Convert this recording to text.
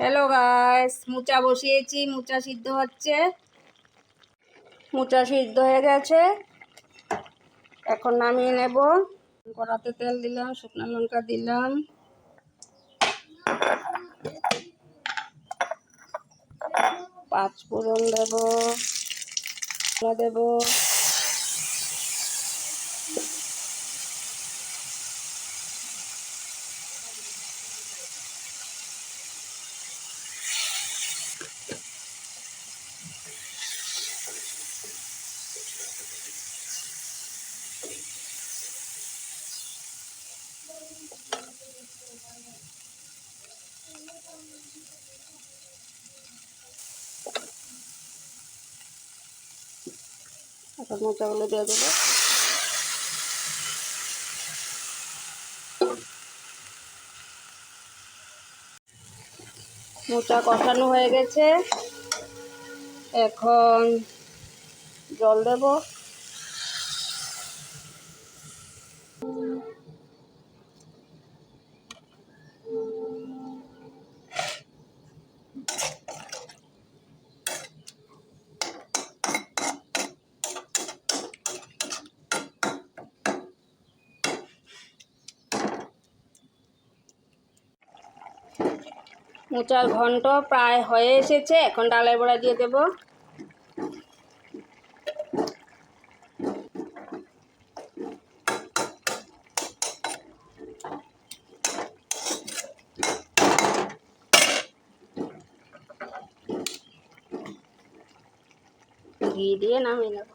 Hello guys মোচা বসিয়েছি। মোচা সিদ্ধ হচ্ছে। মোচা সিদ্ধ হয়ে গেছে। এখন নামিয়ে নেব। কড়াতে তেল দিলাম, শুকনো লঙ্কা দিলাম। পাঁচ ফোড়ন দেব। দেব। এখন মোচাগুলো দিয়ে দেবো। মোচা কষানো হয়ে গেছে। এখন জল দেব। মোচার ঘন্ট প্রায় হয়ে এসেছে। এখন ডালের বড়া দিয়ে দেব। ঘি দিয়ে নামিয়ে নেব।